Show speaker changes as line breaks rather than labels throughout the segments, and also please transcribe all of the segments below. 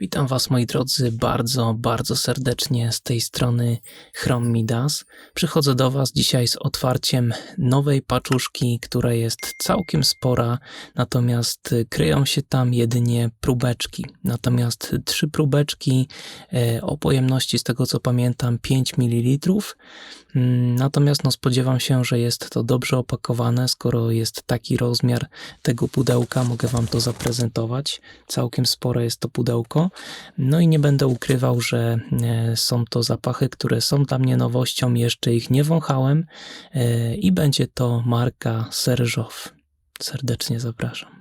Witam Was moi drodzy bardzo, bardzo serdecznie z tej strony Chrome Midas. Przychodzę do Was dzisiaj z otwarciem nowej paczuszki, która jest całkiem spora, natomiast kryją się tam jedynie próbeczki. Natomiast trzy próbeczki e, o pojemności z tego co pamiętam 5 ml. Mm, Natomiast no, spodziewam się, że jest to dobrze opakowane, skoro jest taki rozmiar tego pudełka, mogę Wam to zaprezentować. Całkiem spore jest to pudełko. No i nie będę ukrywał, że e, są to zapachy, które są dla mnie nowością, jeszcze ich nie wąchałem e, i będzie to marka Serżow. Serdecznie zapraszam.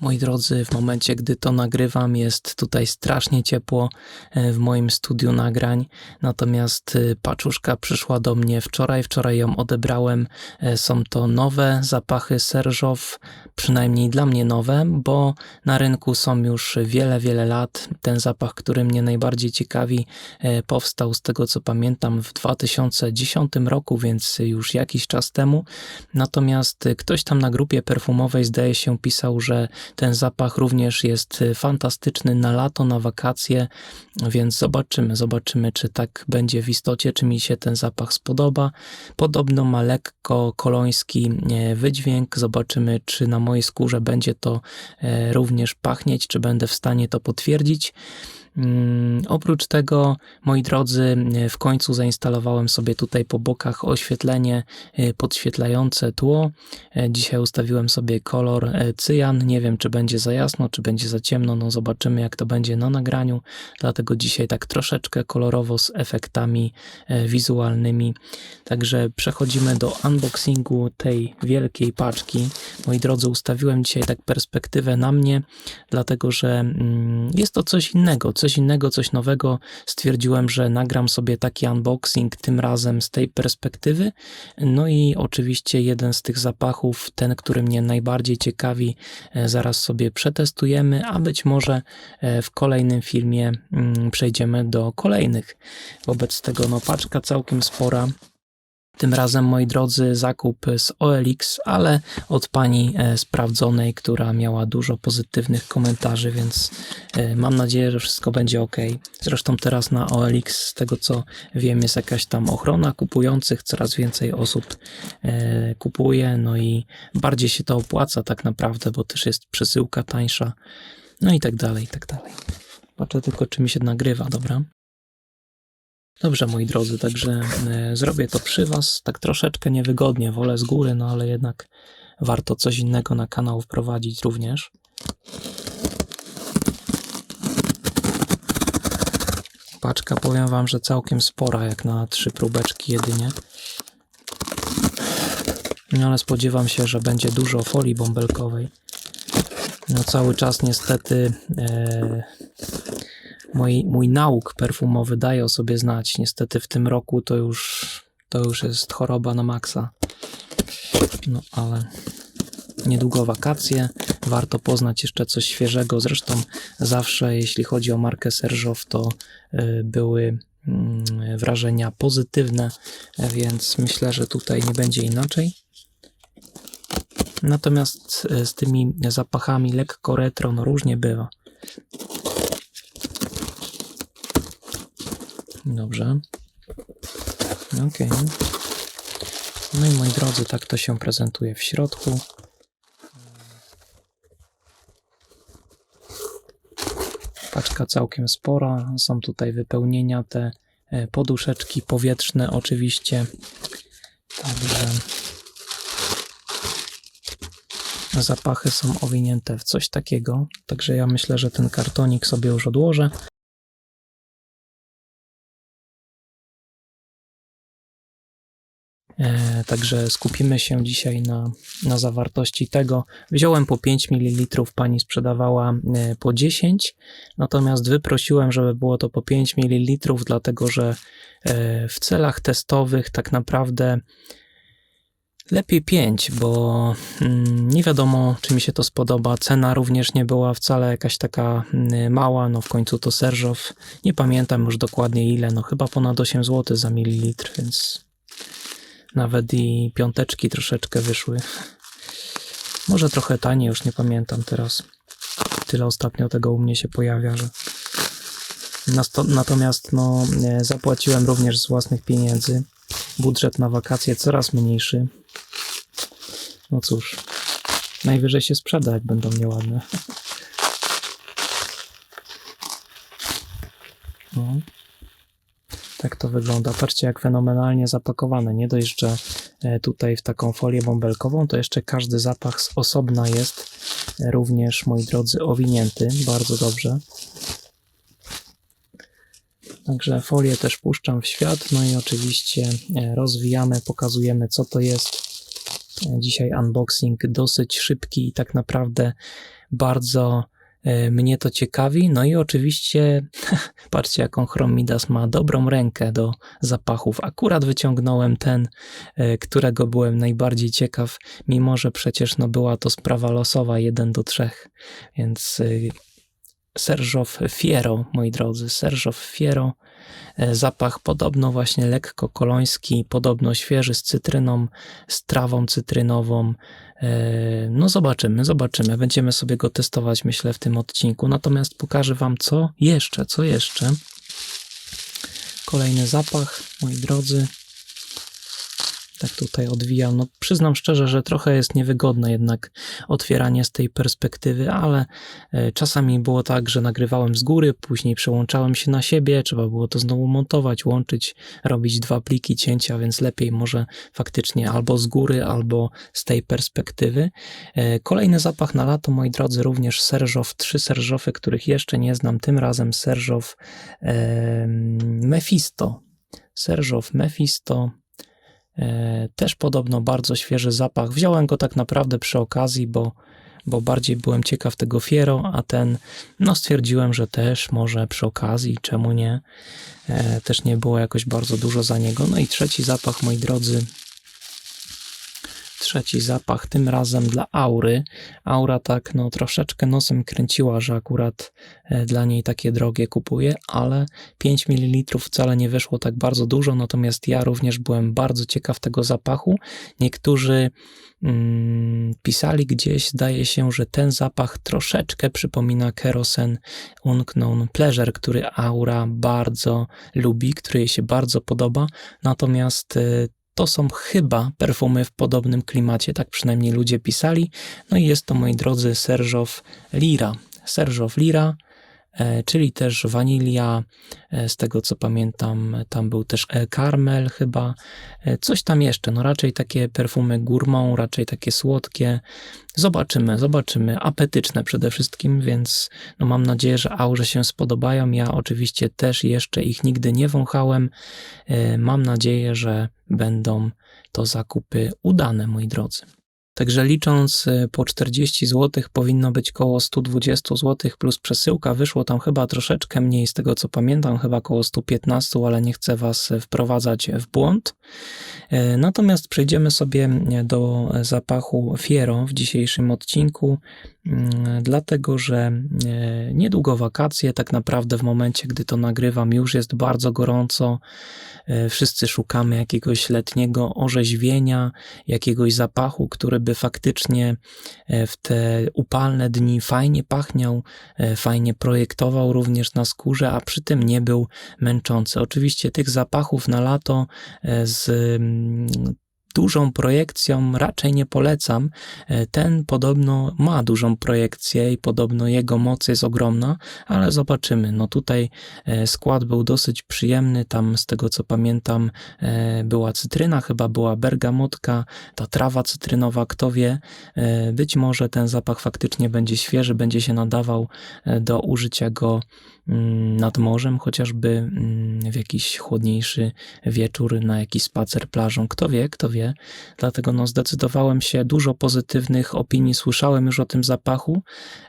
Moi drodzy, w momencie, gdy to nagrywam, jest tutaj strasznie ciepło e, w moim studiu nagrań. Natomiast e, paczuszka przyszła do mnie wczoraj, wczoraj ją odebrałem. E, Są to nowe zapachy Serżow, przynajmniej dla mnie nowe, bo na rynku są już wiele, wiele lat. Ten zapach, który mnie najbardziej ciekawi, powstał z tego co pamiętam w 2010 roku, więc już jakiś czas temu. Natomiast ktoś tam na grupie perfumowej zdaje się pisał, że ten zapach również jest e, fantastyczny na lato, na wakacje, więc zobaczymy, zobaczymy, czy tak będzie w istocie, czy mi się ten zapach spodoba. Podobno ma lekko koloński e, wydźwięk. Zobaczymy, czy na mojej skórze będzie to e, również pachnieć, czy będę w stanie to potwierdzić. Mm, Oprócz tego, moi drodzy, e, w końcu zainstalowałem sobie tutaj po bokach oświetlenie e, podświetlające tło. E, Dzisiaj ustawiłem sobie kolor cyjan. Nie wiem, czy będzie za jasno, czy będzie za ciemno. No zobaczymy, jak to będzie na nagraniu. Dlatego dzisiaj tak troszeczkę kolorowo z efektami wizualnymi. Także przechodzimy do unboxingu tej wielkiej paczki. Moi drodzy, ustawiłem dzisiaj tak perspektywę na mnie, dlatego że mm, jest to coś innego, coś innego, coś nowego. Stwierdziłem, że nagram sobie taki unboxing tym razem z tej perspektywy. No i oczywiście jeden z tych zapachów, ten, który mnie najbardziej ciekawi, e, zaraz sobie przetestujemy, a być może e, w kolejnym filmie mm, przejdziemy do kolejnych. Wobec tego, no, paczka całkiem spora. Tym razem, moi drodzy, zakup z OLX, ale od pani e, sprawdzonej, która miała dużo pozytywnych komentarzy, więc e, mam nadzieję, że wszystko będzie ok. Zresztą teraz na OLX, z tego co wiem, jest jakaś tam ochrona kupujących, coraz więcej osób e, kupuje, no i bardziej się to opłaca tak naprawdę, bo też jest przesyłka tańsza, no i tak dalej, i tak dalej. Patrzę tylko, czy mi się nagrywa, dobra? Dobrze, moi drodzy, także e, zrobię to przy Was, tak troszeczkę niewygodnie, wolę z góry, no ale jednak warto coś innego na kanał wprowadzić również. Paczka, powiem Wam, że całkiem spora, jak na trzy próbeczki jedynie. No ale spodziewam się, że będzie dużo folii bąbelkowej. No cały czas niestety e, mój, mój nauk perfumowy daje o sobie znać. Niestety w tym roku to już, to już jest choroba na maksa. No ale niedługo wakacje, warto poznać jeszcze coś świeżego. Zresztą zawsze, jeśli chodzi o markę Serżow, to y, były mm, wrażenia pozytywne, więc myślę, że tutaj nie będzie inaczej. Natomiast y, z tymi zapachami lekko retro, no różnie bywa. Dobrze. Ok. No i moi drodzy, tak to się prezentuje w środku. Paczka całkiem spora. Są tutaj wypełnienia, te e, poduszeczki powietrzne oczywiście. Także zapachy są owinięte w coś takiego. Także ja myślę, że ten kartonik sobie już odłożę. Także skupimy się dzisiaj na, na zawartości tego. Wziąłem po 5 ml, pani sprzedawała e, po 10, natomiast wyprosiłem, żeby było to po 5 ml, dlatego że e, w celach testowych tak naprawdę lepiej 5, bo mm, nie wiadomo, czy mi się to spodoba. Cena również nie była wcale jakaś taka mm, mała, no w końcu to Serżow. Nie pamiętam już dokładnie ile, no chyba ponad 8 zł za mililitr, więc nawet i piąteczki troszeczkę wyszły. Może trochę taniej, już nie pamiętam teraz. Tyle ostatnio tego u mnie się pojawia, że. Natomiast no, e, zapłaciłem również z własnych pieniędzy. Budżet na wakacje coraz mniejszy. No cóż, najwyżej się sprzeda, jak będą nieładne. No. Tak to wygląda. Patrzcie, jak fenomenalnie zapakowane. Nie dość, że e, tutaj w taką folię bąbelkową, to jeszcze każdy zapach z osobna jest również, moi drodzy, owinięty. Bardzo dobrze. Także folię też puszczam w świat. No i oczywiście e, rozwijamy, pokazujemy, co to jest. E, Dzisiaj unboxing dosyć szybki i tak naprawdę bardzo mnie to ciekawi. No i oczywiście, patrzcie, jaką Chromidas ma dobrą rękę do zapachów. Akurat wyciągnąłem ten, e, którego byłem najbardziej ciekaw, mimo że przecież no, była to sprawa losowa 1 do 3. Więc Serżow Fiero, moi drodzy, Serżow Fiero. E, Zapach podobno właśnie lekko koloński, podobno świeży z cytryną, z trawą cytrynową. E, No zobaczymy, zobaczymy. Będziemy sobie go testować, myślę, w tym odcinku. Natomiast pokażę Wam, co jeszcze, co jeszcze. Kolejny zapach, moi drodzy. Tak tutaj odwijam. No, przyznam szczerze, że trochę jest niewygodne jednak otwieranie z tej perspektywy, ale e, czasami było tak, że nagrywałem z góry, później przełączałem się na siebie, trzeba było to znowu montować, łączyć, robić dwa pliki cięcia, więc lepiej może faktycznie albo z góry, albo z tej perspektywy. E, Kolejny zapach na lato, moi drodzy, również serżow, trzy serżofy, których jeszcze nie znam, tym razem serżow e, Mephisto. Serżow Mephisto. E, Też podobno bardzo świeży zapach. Wziąłem go tak naprawdę przy okazji, bo, bo bardziej byłem ciekaw tego Fiero, a ten, no stwierdziłem, że też może przy okazji, czemu nie. E, Też nie było jakoś bardzo dużo za niego. No i trzeci zapach, moi drodzy. Trzeci zapach, tym razem dla Aury. Aura tak, no troszeczkę nosem kręciła, że akurat e, dla niej takie drogie kupuje, ale 5 ml wcale nie wyszło tak bardzo dużo, natomiast ja również byłem bardzo ciekaw tego zapachu. Niektórzy mm, pisali gdzieś, zdaje się, że ten zapach troszeczkę przypomina Kerosen Unknown Pleasure, który Aura bardzo lubi, który jej się bardzo podoba, natomiast y, to są chyba perfumy w podobnym klimacie, tak przynajmniej ludzie pisali. No i jest to, moi drodzy, Serżow Lira. Serżow Lira, czyli też wanilia, e, z tego co pamiętam, tam był też e, karmel chyba, e, coś tam jeszcze, no raczej takie perfumy gourmand, raczej takie słodkie. Zobaczymy, zobaczymy, apetyczne przede wszystkim, więc no mam nadzieję, że aurze się spodobają. Ja oczywiście też jeszcze ich nigdy nie wąchałem. E, Mam nadzieję, że będą to zakupy udane, moi drodzy. Także licząc e, po 40 zł powinno być koło 120 zł plus przesyłka. Wyszło tam chyba troszeczkę mniej z tego co pamiętam, chyba koło 115, ale nie chcę Was e, wprowadzać w błąd. E, Natomiast przejdziemy sobie do zapachu Fiero w dzisiejszym odcinku, dlatego że e, niedługo wakacje, tak naprawdę w momencie, gdy to nagrywam, już jest bardzo gorąco. E, Wszyscy szukamy jakiegoś letniego orzeźwienia, jakiegoś zapachu, który by faktycznie e, w te upalne dni fajnie pachniał, fajnie projektował również na skórze, a przy tym nie był męczący. Oczywiście tych zapachów na lato z mm, dużą projekcją raczej nie polecam. E, Ten podobno ma dużą projekcję i podobno jego moc jest ogromna, ale zobaczymy. No tutaj e, skład był dosyć przyjemny, tam z tego co pamiętam e, była cytryna, chyba była bergamotka, ta trawa cytrynowa, kto wie. Być może ten zapach faktycznie będzie świeży, będzie się nadawał do użycia go nad morzem, chociażby mm, w jakiś chłodniejszy wieczór na jakiś spacer plażą. Kto wie, kto wie. Dlatego no, zdecydowałem się, dużo pozytywnych opinii słyszałem już o tym zapachu.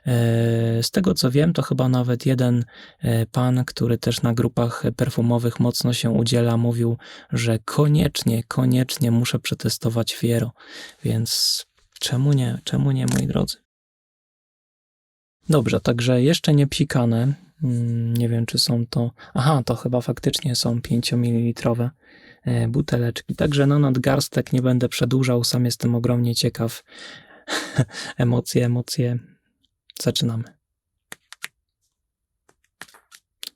E, Z tego co wiem, to chyba nawet jeden e, pan, który też na grupach perfumowych mocno się udziela, mówił, że koniecznie, koniecznie muszę przetestować Fiero. Więc czemu nie, czemu nie, moi drodzy? Dobrze, także jeszcze nie psikane. Mm, Nie wiem, czy są to. Aha, to chyba faktycznie są 5 ml buteleczki. Także no nadgarstek nie będę przedłużał, sam jestem ogromnie ciekaw. emocje, emocje. Zaczynamy.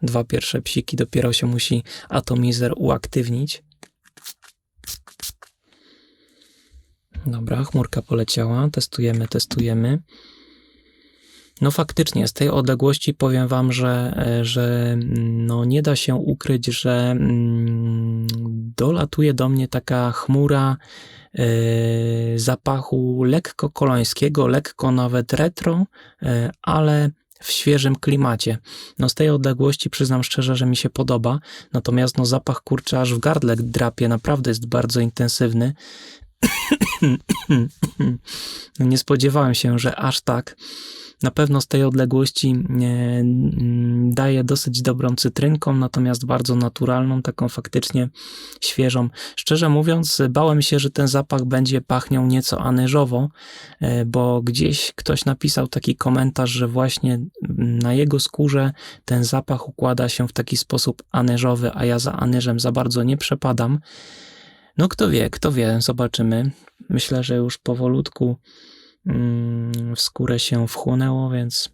Dwa pierwsze psiki, dopiero się musi atomizer uaktywnić. Dobra, chmurka poleciała. Testujemy, testujemy. No faktycznie, z tej odległości powiem wam, że, e, że no nie da się ukryć, że mm, dolatuje do mnie taka chmura e, zapachu lekko kolońskiego, lekko nawet retro, e, ale w świeżym klimacie. No z tej odległości przyznam szczerze, że mi się podoba, natomiast no zapach kurczę aż w gardle drapie, naprawdę jest bardzo intensywny. no nie spodziewałem się, że aż tak na pewno z tej odległości mm, daje dosyć dobrą cytrynką, natomiast bardzo naturalną, taką faktycznie świeżą. Szczerze mówiąc, bałem się, że ten zapach będzie pachniał nieco anyżowo, e, bo gdzieś ktoś napisał taki komentarz, że właśnie na jego skórze ten zapach układa się w taki sposób anyżowy, a ja za anyżem za bardzo nie przepadam. No kto wie, kto wie, zobaczymy. Myślę, że już powolutku w skórę się wchłonęło, więc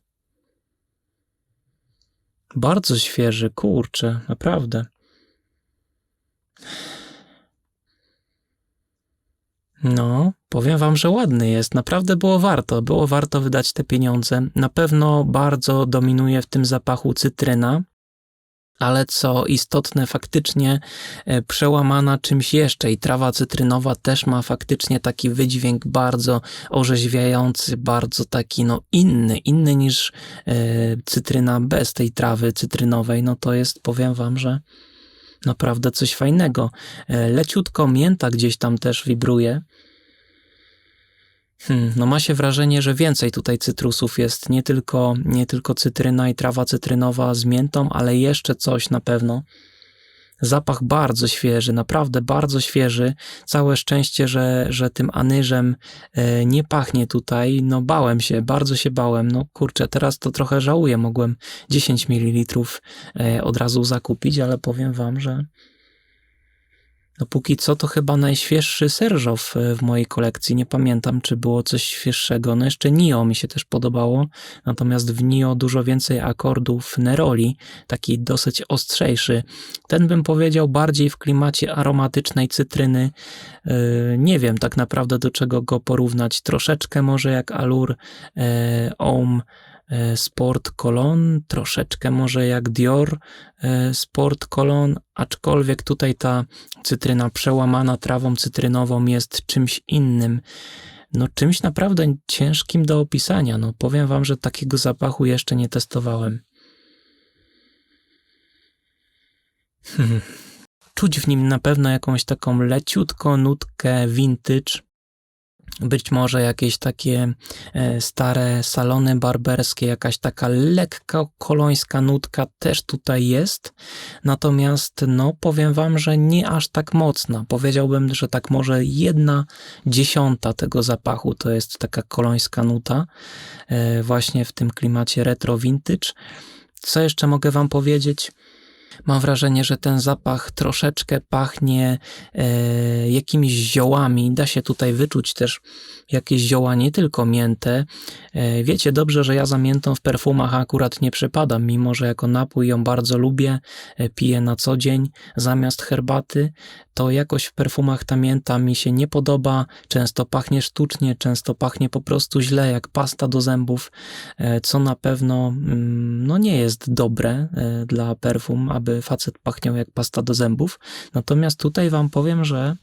bardzo świeży, kurczę, naprawdę. No, powiem wam, że ładny jest. Naprawdę było warto. Było warto wydać te pieniądze. Na pewno bardzo dominuje w tym zapachu cytryna ale co istotne, faktycznie e, przełamana czymś jeszcze i trawa cytrynowa też ma faktycznie taki wydźwięk bardzo orzeźwiający, bardzo taki no inny, inny niż e, cytryna bez tej trawy cytrynowej, no to jest, powiem wam, że naprawdę coś fajnego. E, leciutko mięta gdzieś tam też wibruje, Hmm, no ma się wrażenie, że więcej tutaj cytrusów jest, nie tylko, nie tylko cytryna i trawa cytrynowa z miętą, ale jeszcze coś na pewno. Zapach bardzo świeży, naprawdę bardzo świeży. Całe szczęście, że, że tym anyżem e, nie pachnie tutaj. No bałem się, bardzo się bałem. No kurczę, teraz to trochę żałuję. Mogłem 10 ml e, od razu zakupić, ale powiem wam, że no póki co to chyba najświeższy Serżow e, w mojej kolekcji. Nie pamiętam, czy było coś świeższego. No jeszcze Nio mi się też podobało, natomiast w Nio dużo więcej akordów Neroli, taki dosyć ostrzejszy. Ten bym powiedział bardziej w klimacie aromatycznej cytryny. E, nie wiem tak naprawdę do czego go porównać. Troszeczkę może jak Allure e, Ohm E, Sport Cologne, troszeczkę może jak Dior e, Sport Cologne, aczkolwiek tutaj ta cytryna przełamana trawą cytrynową jest czymś innym. No czymś naprawdę ciężkim do opisania. No powiem wam, że takiego zapachu jeszcze nie testowałem. Czuć w nim na pewno jakąś taką leciutką nutkę vintage, być może jakieś takie e, stare salony barberskie, jakaś taka lekka kolońska nutka też tutaj jest. Natomiast, no, powiem Wam, że nie aż tak mocna. Powiedziałbym, że tak może jedna dziesiąta tego zapachu to jest taka kolońska nuta, e, właśnie w tym klimacie retro vintage. Co jeszcze mogę Wam powiedzieć? Mam wrażenie, że ten zapach troszeczkę pachnie e, jakimiś ziołami. Da się tutaj wyczuć też jakieś zioła, nie tylko mięte. E, wiecie dobrze, że ja za miętą w perfumach akurat nie przepadam, mimo że jako napój ją bardzo lubię, e, piję na co dzień zamiast herbaty, to jakoś w perfumach ta mięta mi się nie podoba. Często pachnie sztucznie, często pachnie po prostu źle, jak pasta do zębów, e, co na pewno mm, no nie jest dobre e, dla perfum, aby facet pachniał jak pasta do zębów. Natomiast tutaj wam powiem, że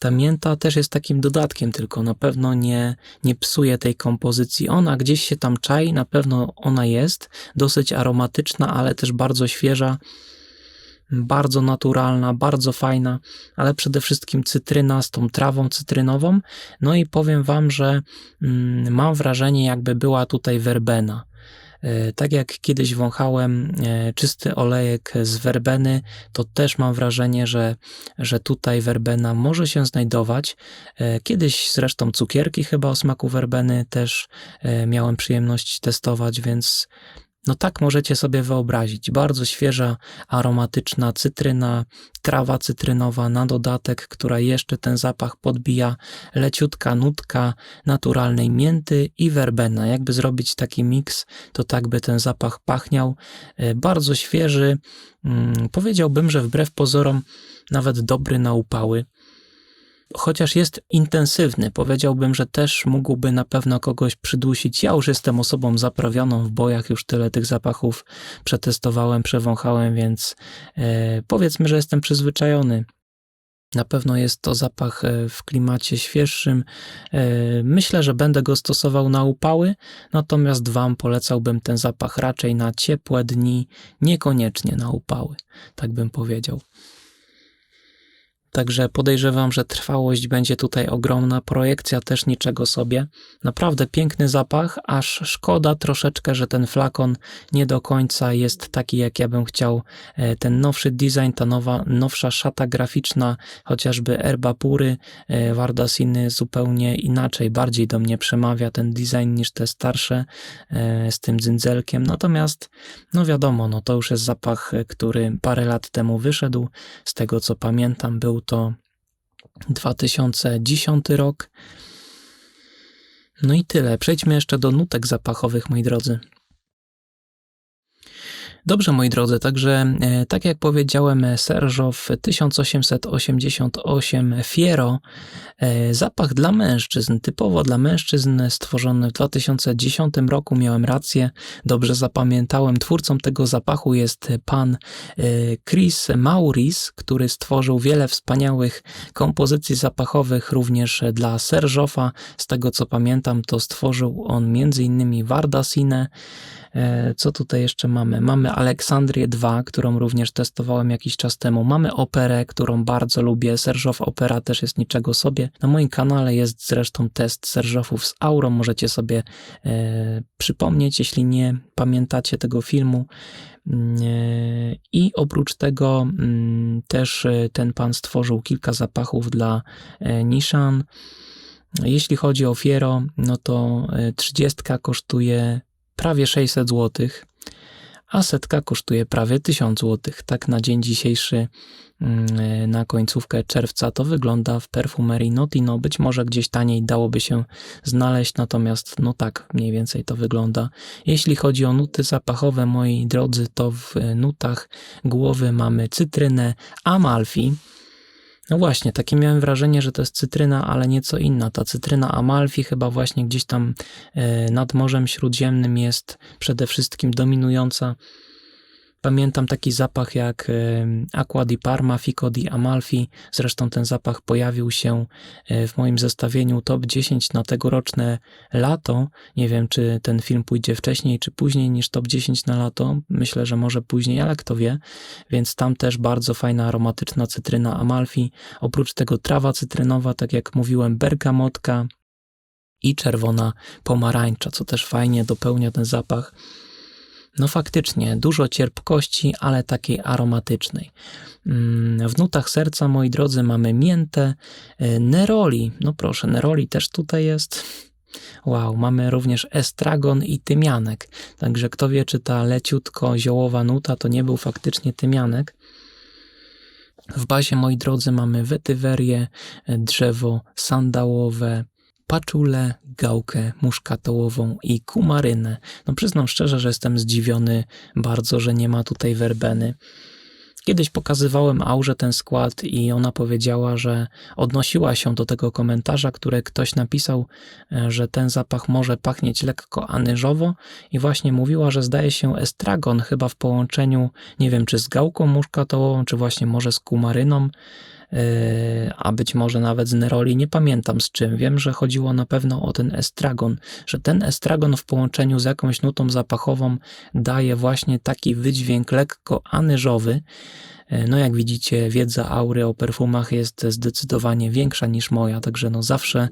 ta mięta też jest takim dodatkiem, tylko na pewno nie, nie psuje tej kompozycji. Ona gdzieś się tam czai, na pewno ona jest dosyć aromatyczna, ale też bardzo świeża bardzo naturalna, bardzo fajna, ale przede wszystkim cytryna z tą trawą cytrynową. No i powiem Wam, że mm, mam wrażenie, jakby była tutaj werbena. E, tak jak kiedyś wąchałem e, czysty olejek z werbeny, to też mam wrażenie, że, że tutaj werbena może się znajdować. E, kiedyś zresztą cukierki chyba o smaku werbeny też miałem przyjemność testować, więc No tak możecie sobie wyobrazić. Bardzo świeża, aromatyczna cytryna, trawa cytrynowa na dodatek, która jeszcze ten zapach podbija, leciutka nutka naturalnej mięty i werbena. Jakby zrobić taki miks, to tak by ten zapach pachniał. E, bardzo świeży, mm, powiedziałbym, że wbrew pozorom nawet dobry na upały chociaż jest intensywny, powiedziałbym, że też mógłby na pewno kogoś przydusić. Ja już jestem osobą zaprawioną w bojach, już tyle tych zapachów przetestowałem, przewąchałem, więc e, powiedzmy, że jestem przyzwyczajony. Na pewno jest to zapach e, w klimacie świeższym. E, myślę, że będę go stosował na upały, natomiast Wam polecałbym ten zapach raczej na ciepłe dni, niekoniecznie na upały, tak bym powiedział. Także podejrzewam, że trwałość będzie tutaj ogromna, projekcja też niczego sobie. Naprawdę piękny zapach, aż szkoda troszeczkę, że ten flakon nie do końca jest taki, jak ja bym chciał. E, ten nowszy design, ta nowa, nowsza szata graficzna, chociażby Erba Pury, e, Wardasiny zupełnie inaczej, bardziej do mnie przemawia ten design niż te starsze e, z tym dzyndzelkiem. Natomiast, no wiadomo, no to już jest zapach, który parę lat temu wyszedł. Z tego co pamiętam, był to 2010 rok. No i tyle. Przejdźmy jeszcze do nutek zapachowych, moi drodzy. Dobrze, moi drodzy, także e, tak jak powiedziałem, Serżow 1888 Fiero, e, zapach dla mężczyzn, typowo dla mężczyzn, stworzony w 2010 roku, miałem rację, dobrze zapamiętałem. Twórcą tego zapachu jest pan e, Chris Maurice, który stworzył wiele wspaniałych kompozycji zapachowych również dla Serżowa. Z tego co pamiętam, to stworzył on m.in. Vardasine, co tutaj jeszcze mamy? Mamy Aleksandrię 2, którą również testowałem jakiś czas temu. Mamy Operę, którą bardzo lubię. Serżow Opera też jest niczego sobie. Na moim kanale jest zresztą test Serżowów z Aurą. Możecie sobie e, przypomnieć, jeśli nie pamiętacie tego filmu. Mm, e, I oprócz tego mm, też e, ten pan stworzył kilka zapachów dla Nissan. Jeśli chodzi o Fiero, no to 30 kosztuje prawie 600 zł, a setka kosztuje prawie 1000 zł. Tak na dzień dzisiejszy, mm, na końcówkę czerwca to wygląda w perfumerii Notino. Być może gdzieś taniej dałoby się znaleźć, natomiast no tak mniej więcej to wygląda. Jeśli chodzi o nuty zapachowe, moi drodzy, to w nutach głowy mamy cytrynę Amalfi, no właśnie, takie miałem wrażenie, że to jest cytryna, ale nieco inna. Ta cytryna Amalfi chyba właśnie gdzieś tam e, nad Morzem Śródziemnym jest przede wszystkim dominująca. Pamiętam taki zapach jak Aqua di Parma, Fico di Amalfi. Zresztą ten zapach pojawił się e, w moim zestawieniu top 10 na tegoroczne lato. Nie wiem, czy ten film pójdzie wcześniej, czy później niż top 10 na lato. Myślę, że może później, ale kto wie. Więc tam też bardzo fajna, aromatyczna cytryna Amalfi. Oprócz tego trawa cytrynowa, tak jak mówiłem, bergamotka i czerwona pomarańcza, co też fajnie dopełnia ten zapach. No faktycznie, dużo cierpkości, ale takiej aromatycznej. Mm, w nutach serca, moi drodzy, mamy miętę, e, neroli. No proszę, neroli też tutaj jest. Wow, mamy również estragon i tymianek. Także kto wie, czy ta leciutko ziołowa nuta to nie był faktycznie tymianek. W bazie, moi drodzy, mamy wetywerię, e, drzewo sandałowe, paczulę, gałkę muszkatołową i kumarynę. No przyznam szczerze, że jestem zdziwiony bardzo, że nie ma tutaj werbeny. Kiedyś pokazywałem Aurze ten skład i ona powiedziała, że odnosiła się do tego komentarza, który ktoś napisał, e, że ten zapach może pachnieć lekko anyżowo i właśnie mówiła, że zdaje się estragon chyba w połączeniu, nie wiem czy z gałką muszkatołową, czy właśnie może z kumaryną, a być może nawet z neroli, nie pamiętam z czym. Wiem, że chodziło na pewno o ten estragon, że ten estragon w połączeniu z jakąś nutą zapachową daje właśnie taki wydźwięk lekko anyżowy, E, no jak widzicie, wiedza Aury o perfumach jest zdecydowanie większa niż moja, także no zawsze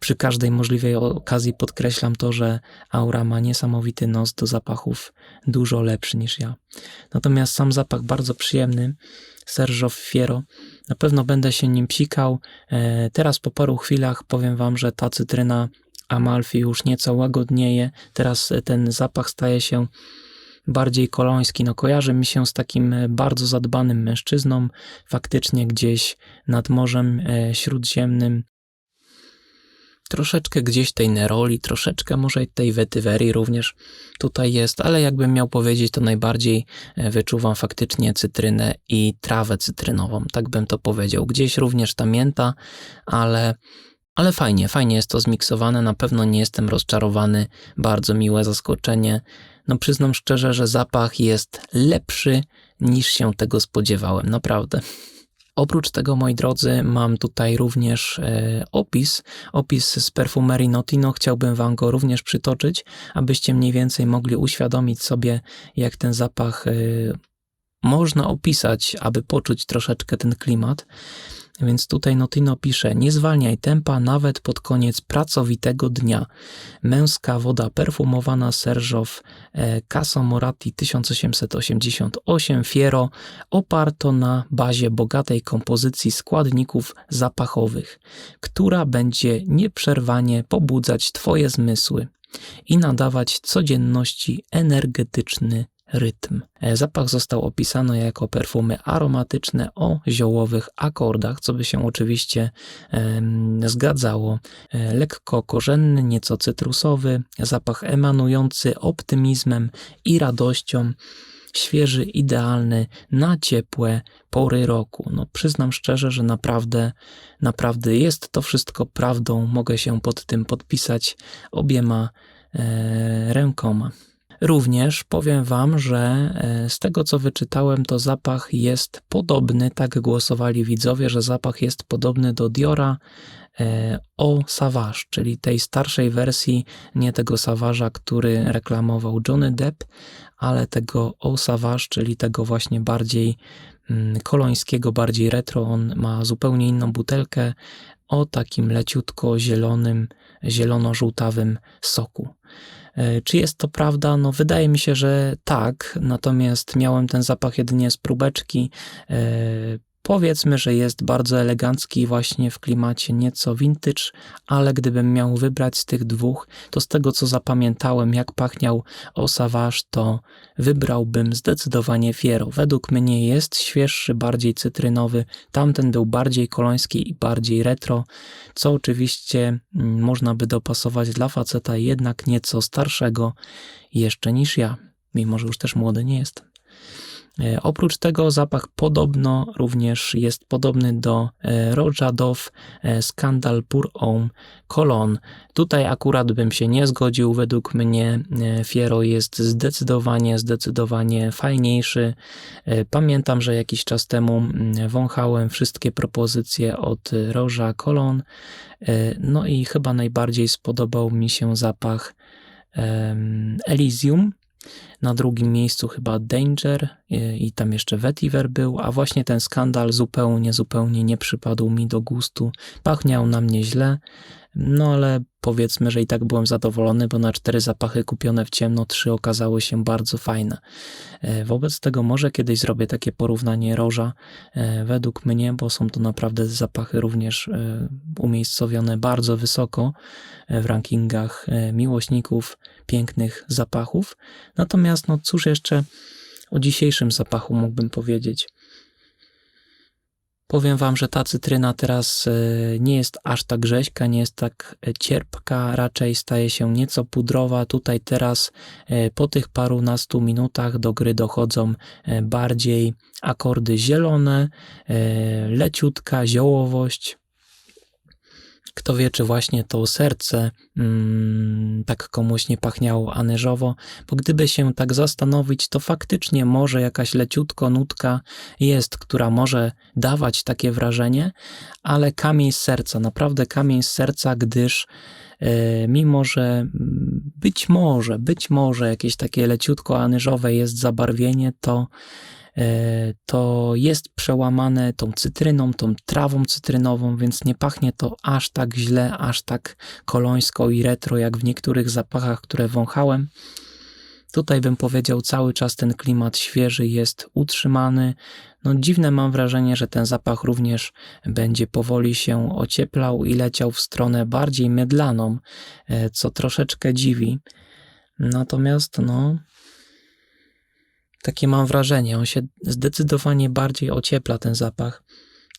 przy każdej możliwej okazji podkreślam to, że Aura ma niesamowity nos do zapachów, dużo lepszy niż ja. Natomiast sam zapach bardzo przyjemny, Sergio Fiero, na pewno będę się nim psikał. E, teraz po paru chwilach powiem wam, że ta cytryna Amalfi już nieco łagodnieje, teraz ten zapach staje się bardziej koloński. No, kojarzy mi się z takim e, bardzo zadbanym mężczyzną, faktycznie gdzieś nad Morzem e, Śródziemnym. Troszeczkę gdzieś tej neroli, troszeczkę może tej wetywerii również tutaj jest, ale jakbym miał powiedzieć, to najbardziej e, wyczuwam faktycznie cytrynę i trawę cytrynową, tak bym to powiedział. Gdzieś również ta mięta, ale ale fajnie, fajnie jest to zmiksowane, na pewno nie jestem rozczarowany, bardzo miłe zaskoczenie. No przyznam szczerze, że zapach jest lepszy niż się tego spodziewałem, naprawdę. Oprócz tego, moi drodzy, mam tutaj również e, opis, opis z perfumerii Notino. Chciałbym Wam go również przytoczyć, abyście mniej więcej mogli uświadomić sobie, jak ten zapach e, można opisać, aby poczuć troszeczkę ten klimat. Więc tutaj Notino pisze: Nie zwalniaj tempa nawet pod koniec pracowitego dnia. Męska woda perfumowana Serżow e, Caso Moratti 1888 Fiero oparto na bazie bogatej kompozycji składników zapachowych, która będzie nieprzerwanie pobudzać Twoje zmysły i nadawać codzienności energetyczny rytm. E, zapach został opisany jako perfumy aromatyczne o ziołowych akordach, co by się oczywiście zgadzało. E, lekko korzenny, nieco cytrusowy, zapach emanujący optymizmem i radością świeży, idealny na ciepłe pory roku. No, przyznam szczerze, że naprawdę, naprawdę jest to wszystko prawdą. Mogę się pod tym podpisać obiema e, rękoma. Również powiem Wam, że e, z tego co wyczytałem, to zapach jest podobny, tak głosowali widzowie, że zapach jest podobny do Diora e, o Savage, czyli tej starszej wersji, nie tego Savage'a, który reklamował Johnny Depp, ale tego o Savage, czyli tego właśnie bardziej mm, kolońskiego, bardziej retro. On ma zupełnie inną butelkę o takim leciutko zielonym, zielono-żółtawym soku. E, czy jest to prawda? No, wydaje mi się, że tak, natomiast miałem ten zapach jedynie z próbeczki. Powiedzmy, że jest bardzo elegancki, właśnie w klimacie nieco vintage, ale gdybym miał wybrać z tych dwóch, to z tego co zapamiętałem, jak pachniał o Savage, to wybrałbym zdecydowanie Fiero. Według mnie jest świeższy, bardziej cytrynowy, tamten był bardziej koloński i bardziej retro, co oczywiście mm, można by dopasować dla faceta jednak nieco starszego jeszcze niż ja, mimo że już też młody nie jestem. E, oprócz tego zapach podobno również jest podobny do e, Rojadow e, Scandal Pour Homme Cologne. Tutaj akurat bym się nie zgodził. Według mnie Fiero jest zdecydowanie, zdecydowanie fajniejszy. Pamiętam, że jakiś czas temu mm, wąchałem wszystkie propozycje od Roja Cologne. No i chyba najbardziej spodobał mi się zapach Elysium na drugim miejscu chyba Danger i tam jeszcze Vetiver był, a właśnie ten skandal zupełnie, zupełnie nie przypadł mi do gustu. Pachniał na mnie źle, no ale powiedzmy, że i tak byłem zadowolony, bo na cztery zapachy kupione w ciemno, trzy okazały się bardzo fajne. E, wobec tego może kiedyś zrobię takie porównanie roża e, według mnie, bo są to naprawdę zapachy również e, umiejscowione bardzo wysoko w rankingach miłośników pięknych zapachów. Natomiast no cóż jeszcze o dzisiejszym zapachu mógłbym powiedzieć. Powiem Wam, że ta cytryna teraz e, nie jest aż tak rzeźka, nie jest tak e, cierpka, raczej staje się nieco pudrowa. Tutaj teraz e, po tych parunastu minutach do gry dochodzą bardziej akordy zielone, leciutka ziołowość, kto wie, czy właśnie to serce mm, tak komuś nie pachniało anyżowo, bo gdyby się tak zastanowić, to faktycznie może jakaś leciutko nutka jest, która może dawać takie wrażenie, ale kamień z serca, naprawdę kamień z serca, gdyż mimo, że mm, być może, być może jakieś takie leciutko anyżowe jest zabarwienie, to E, to jest przełamane tą cytryną, tą trawą cytrynową, więc nie pachnie to aż tak źle, aż tak kolońsko i retro, jak w niektórych zapachach, które wąchałem. Tutaj bym powiedział, cały czas ten klimat świeży jest utrzymany. No dziwne mam wrażenie, że ten zapach również będzie powoli się ocieplał i leciał w stronę bardziej mydlaną, e, co troszeczkę dziwi. Natomiast no Takie mam wrażenie, on się zdecydowanie bardziej ociepla ten zapach.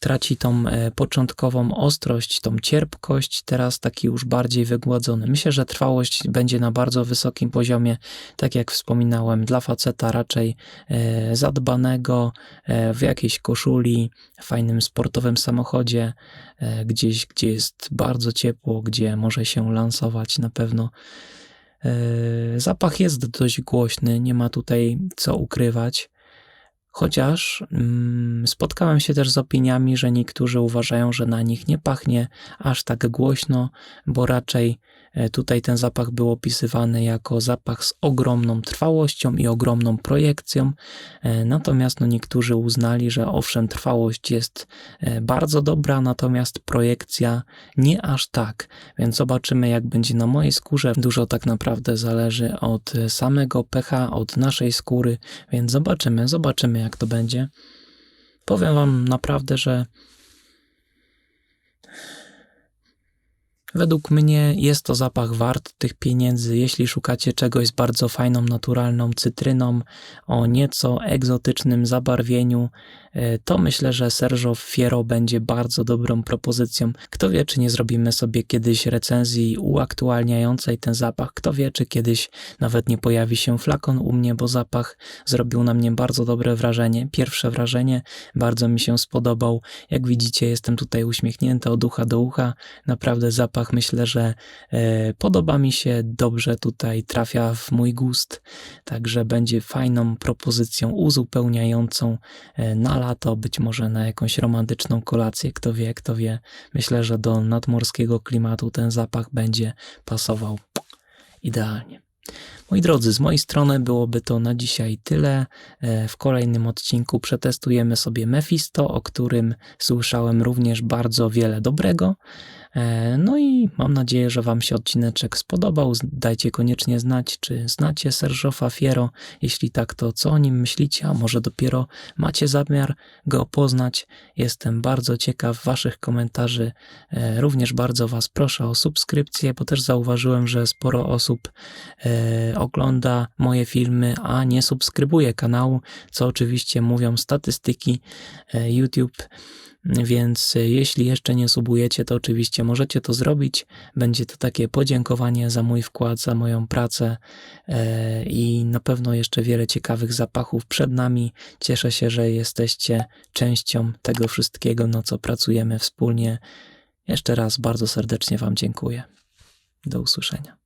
Traci tą e, początkową ostrość, tą cierpkość, teraz taki już bardziej wygładzony. Myślę, że trwałość będzie na bardzo wysokim poziomie, tak jak wspominałem, dla faceta raczej e, zadbanego, e, w jakiejś koszuli, fajnym sportowym samochodzie, gdzieś, gdzie jest bardzo ciepło, gdzie może się lansować na pewno. Zapach jest dość głośny, nie ma tutaj co ukrywać. Chociaż mm, spotkałem się też z opiniami, że niektórzy uważają, że na nich nie pachnie aż tak głośno, bo raczej tutaj ten zapach był opisywany jako zapach z ogromną trwałością i ogromną projekcją, e, natomiast no niektórzy uznali, że owszem, trwałość jest e, bardzo dobra, natomiast projekcja nie aż tak. Więc zobaczymy, jak będzie na mojej skórze. Dużo tak naprawdę zależy od samego pH, od naszej skóry, więc zobaczymy, zobaczymy, jak to będzie. Powiem Wam naprawdę, że Według mnie jest to zapach wart tych pieniędzy, jeśli szukacie czegoś z bardzo fajną, naturalną cytryną, o nieco egzotycznym zabarwieniu, e, to myślę, że Sergio Fiero będzie bardzo dobrą propozycją. Kto wie, czy nie zrobimy sobie kiedyś recenzji uaktualniającej ten zapach, kto wie, czy kiedyś nawet nie pojawi się flakon u mnie, bo zapach zrobił na mnie bardzo dobre wrażenie. Pierwsze wrażenie bardzo mi się spodobał. Jak widzicie, jestem tutaj uśmiechnięty od ucha do ucha. Naprawdę zapach myślę, że e, podoba mi się, dobrze tutaj trafia w mój gust, także będzie fajną propozycją uzupełniającą e, na lato, być może na jakąś romantyczną kolację, kto wie, kto wie. Myślę, że do nadmorskiego klimatu ten zapach będzie pasował idealnie. Moi drodzy, z mojej strony byłoby to na dzisiaj tyle. E, w kolejnym odcinku przetestujemy sobie Mephisto, o którym słyszałem również bardzo wiele dobrego. E, no i mam nadzieję, że Wam się odcineczek spodobał. Dajcie koniecznie znać, czy znacie Serżofa Fiero. Jeśli tak, to co o nim myślicie, a może dopiero macie zamiar go poznać. Jestem bardzo ciekaw Waszych komentarzy. E, również bardzo Was proszę o subskrypcję, bo też zauważyłem, że sporo osób ogląda moje filmy, a nie subskrybuje kanału, co oczywiście mówią statystyki YouTube. Więc e, jeśli jeszcze nie subujecie, to oczywiście możecie to zrobić. Będzie to takie podziękowanie za mój wkład, za moją pracę e, i na pewno jeszcze wiele ciekawych zapachów przed nami. Cieszę się, że jesteście częścią tego wszystkiego, na co pracujemy wspólnie. Jeszcze raz bardzo serdecznie Wam dziękuję. Do usłyszenia.